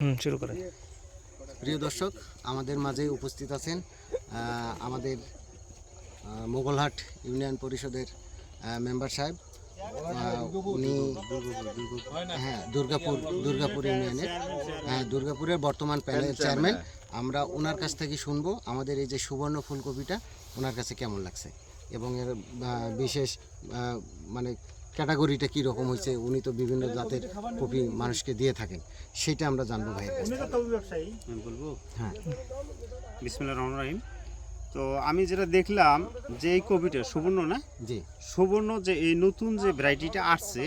হুম শুরু করে। প্রিয় দর্শক আমাদের মাঝে উপস্থিত আছেন আমাদের মোগলহাট ইউনিয়ন পরিষদের মেম্বার সাহেব উনি হ্যাঁ দুর্গাপুর দুর্গাপুর ইউনিয়নের হ্যাঁ দুর্গাপুরের বর্তমান প্যানেল চেয়ারম্যান। আমরা ওনার কাছ থেকে শুনব আমাদের এই যে সুবর্ণ ফুলকপিটা ওনার কাছে কেমন লাগছে? এবং এর বিশেষ মানে ক্যাটাগরিটা কী রকম হয়েছে উনি তো বিভিন্ন জাতের কপি মানুষকে দিয়ে থাকেন সেটা আমরা জানব ভাইয়ের কাছ বলব? হ্যাঁ। বিসমিল্লাহ রহমান রহিম। তো আমি যেটা দেখলাম যে এই কবিটা সুবর্ণ না? জি। সুবর্ণ যে এই নতুন যে ভ্যারাইটিটা আসছে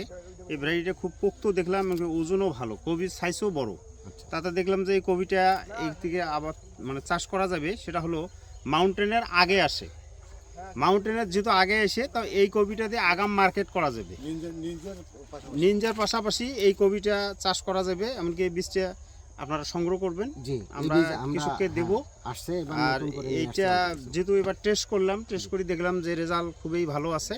এই ভ্যারাইটিটা খুব পোক্ত দেখলাম ওজনও ভালো কবির সাইজও বড়। আচ্ছা। তাতে দেখলাম যে এই কবিটা এই থেকে আবার মানে চাষ করা যাবে সেটা হলো মাউন্টেনের আগে আসে। মাউন্টেনের যেহেতু আগে এসে তো এই কবিটা দিয়ে আগাম মার্কেট করা যাবে। নিনজার পাশাপাশি? এই কবিটা চাষ করা যাবে এমনকি বীজটা আপনারা সংগ্রহ করবেন। জি আমরা কৃষককে হ্যাঁ, দেবো। আসছে আর এইটা যেহেতু এবার টেস্ট করলাম টেস্ট করে দেখলাম যে রেজাল্ট খুবই ভালো আছে।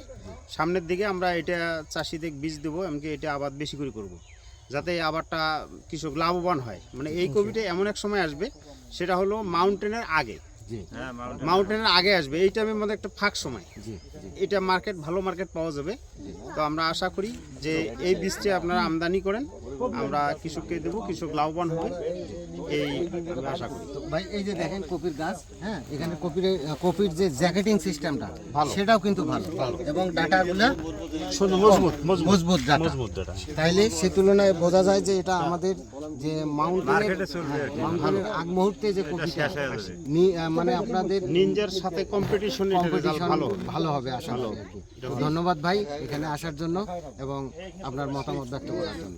সামনের দিকে আমরা এটা চাষিদের বীজ দেবো এমনকি এটা আবাদ বেশি করে করব। যাতে আবারটা কৃষক লাভবান হয়। মানে এই কবিটা এমন এক সময় আসবে সেটা হলো মাউন্টেনের আগে। মাউন্টেনের আগে আসবে। এই টাইমের মধ্যে একটা ফাঁক সময়। এটা মার্কেট ভালো মার্কেট পাওয়া যাবে। তো আমরা আশা করি যে এই বীজটি আপনারা আমদানি করেন। আমরা কৃষককে দেবো কৃষক লাভবান হবে। এই আমি আশা করি। ভাই এই যে দেখেন কপির গাছ হ্যাঁ এখানে কপির কপির যে জ্যাকেটিং সিস্টেমটা সেটাও কিন্তু ভালো। এবং ডাটাগুলো মজবুত মজবুত। ডাটা। তাইলে সে তুলনায় বোঝা যায় যে এটা আমাদের যে মাউন্টেনের মাউন্টেনের আগ মুহূর্তে যে কপিটা মানে আপনাদের নিনজার সাথে কম্পিটিশন ভালো ভালো হবে আশা ধন্যবাদ ভাই এখানে আসার জন্য এবং আপনার মতামত ব্যক্ত করার জন্য।